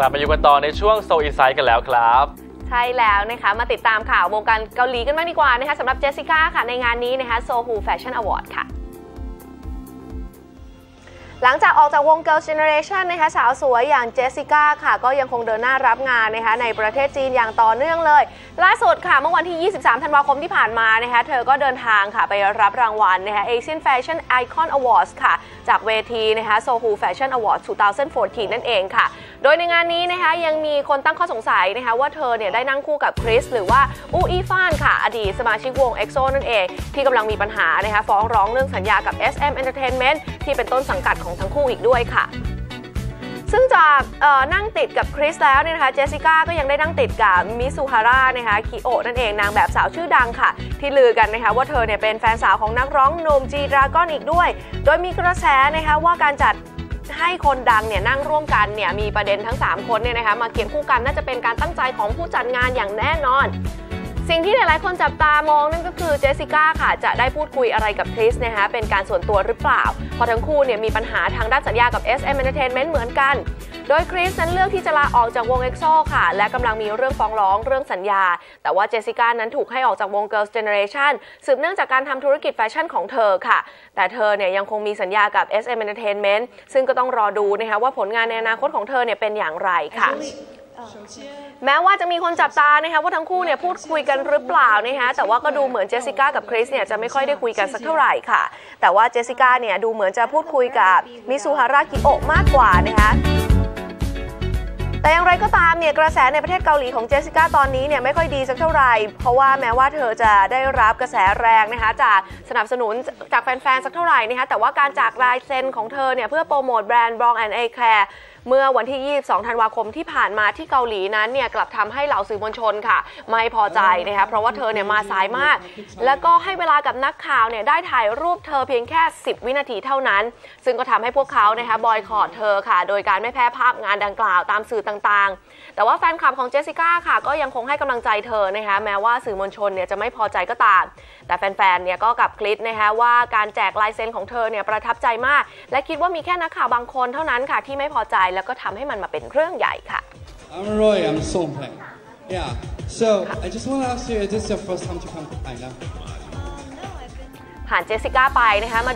กลับมาอยู่กันต่อในช่วงโซอินไซด์กันแล้วครับใช่แล้วนะคะมาติดตามข่าววงการเกาหลีกันบ้างดีกว่านะคะสำหรับเจสสิก้าค่ะในงานนี้นะคะโซฮูแฟชั่นอวอร์ดค่ะ หลังจากออกจากวง Girls' Generation นะคะสาวสวยอย่างเจสสิก้าค่ะ ก็ยังคงเดินหน้ารับงานนะคะในประเทศจีนอย่างต่อเนื่องเลย ล่าสุดค่ะ เมื่อวันที่ 23 ธันวาคมที่ผ่านมานะคะเธอก็เดินทางค่ะไปรับรางวัลนะคะ Asian Fashion Icon Awards ค่ะ จากเวทีนะคะ Sohu Fashion Awards 2014 นั่นเองค่ะ โดยในงานนี้นะคะยังมีคนตั้งข้อสงสัยนะคะว่าเธอเนี่ยได้นั่งคู่กับคริสหรือว่าอูอีฟานค่ะ อดีตสมาชิกวง EXO นั่นเอง ที่กำลังมีปัญหานะคะฟ้องร้องเรื่องสัญญากับ SM Entertainment ที่เป็นต้นสังกัดของทั้งคู่อีกด้วยค่ะซึ่งจากนั่งติดกับคริสแล้วเนี่ยนะคะเจสสิก้าก็ยังได้นั่งติดกับมิซูฮาร่านะคะคิโอนั่นเองนางแบบสาวชื่อดังค่ะ ที่ลือกันนะคะว่าเธอเนี่ยเป็นแฟนสาวของนักร้องหนุ่มจีดราก้อนอีกด้วย โดยมีกระแสนะคะว่าการจัด ให้คนดังเนี่ยนั่งร่วมกันเนี่ยมีประเด็นทั้ง 3 คนเนี่ยนะคะมาเขียนคู่กันน่าจะเป็นการตั้งใจของผู้จัดงานอย่างแน่นอน สิ่งที่หลายๆ คนจับตามองนั่นก็คือเจสสิก้าค่ะจะได้พูดคุยอะไรกับคริสนะคะเป็นการส่วนตัวหรือเปล่าเพราะทั้งคู่เนี่ยมีปัญหาทางด้านสัญญากับ SM Entertainment เหมือนกัน โดยคริสนั้นเลือกที่จะลาออกจากวง EXO ค่ะ และกำลังมีเรื่องฟ้องร้องเรื่องสัญญา แต่ว่าเจสสิก้านั้นถูกให้ออกจากวง Girls' Generation สืบเนื่องจากการทำธุรกิจแฟชั่นของเธอค่ะ แต่เธอเนี่ยยังคงมีสัญญากับ SM Entertainment ซึ่งก็ต้องรอดูนะคะว่าผลงานในอนาคตของเธอเนี่ยเป็นอย่างไรค่ะแม้ว่าจะมีคนจับตานะคะว่าทั้งคู่เนี่ยพูดคุยกันหรือเปล่านะคะแต่ว่าก็ดูเหมือนเจสสิก้ากับคริสเนี่ยจะไม่ค่อยได้คุยกันสักเท่าไหร่ค่ะ แต่ว่าเจสสิก้าเนี่ยดูเหมือนจะพูดคุยกับมิซูฮารากิโอะมากกว่านะคะ แต่อย่างไรก็ตามเนี่ยกระแสในประเทศเกาหลีของเจสสิก้าตอนนี้เนี่ยไม่ค่อยดีสักเท่าไหร่ เพราะว่าแม้ว่าเธอจะได้รับกระแสแรงนะคะจากสนับสนุนจากแฟนๆสักเท่าไหร่นะคะแต่ว่าการจากลายเซ็นของเธอเนี่ยเพื่อโปรโมทแบรนด์บรองแอนด์เอแคร์เมื่อวันที่ 22 ธันวาคมที่ผ่านมาที่เกาหลีนั้นเนี่ยกลับทำให้เหล่าสื่อมวลชนค่ะ ไม่พอใจนะคะเพราะว่าเธอเนี่ยมาสายมาก แล้วก็ให้เวลากับนักข่าวเนี่ยได้ถ่ายรูปเธอเพียงแค่ 10 วินาทีเท่านั้น ซึ่งก็ทำให้พวกเขานะคะบอยคอรดเธอค่ะ โดยการไม่แพร่ภาพงานดังกล่าวตามสื่อต่างๆ แต่ว่าแฟนคลับของเจสสิก้าค่ะ ก็ยังคงให้กำลังใจเธอนะคะแม้ว่าสื่อมวลชนเนี่ยจะไม่พอใจก็ตาม แต่แฟนๆเนี่ยก็กลับคลิปนะคะว่าการแจกลายเซ็นของเธอเนี่ยประทับใจมาก และคิดว่ามีแค่นักข่าวบางคนเท่านั้นค่ะที่ไม่พอใจแล้วก็ทำให้มันมาเป็นเรื่องใหญ่ค่ะ I'm Roy, I'm Songpeng. Yeah, so I just want to ask you, is this your first time to come to China? ผ่านเจสสิก้าไปนะคะมา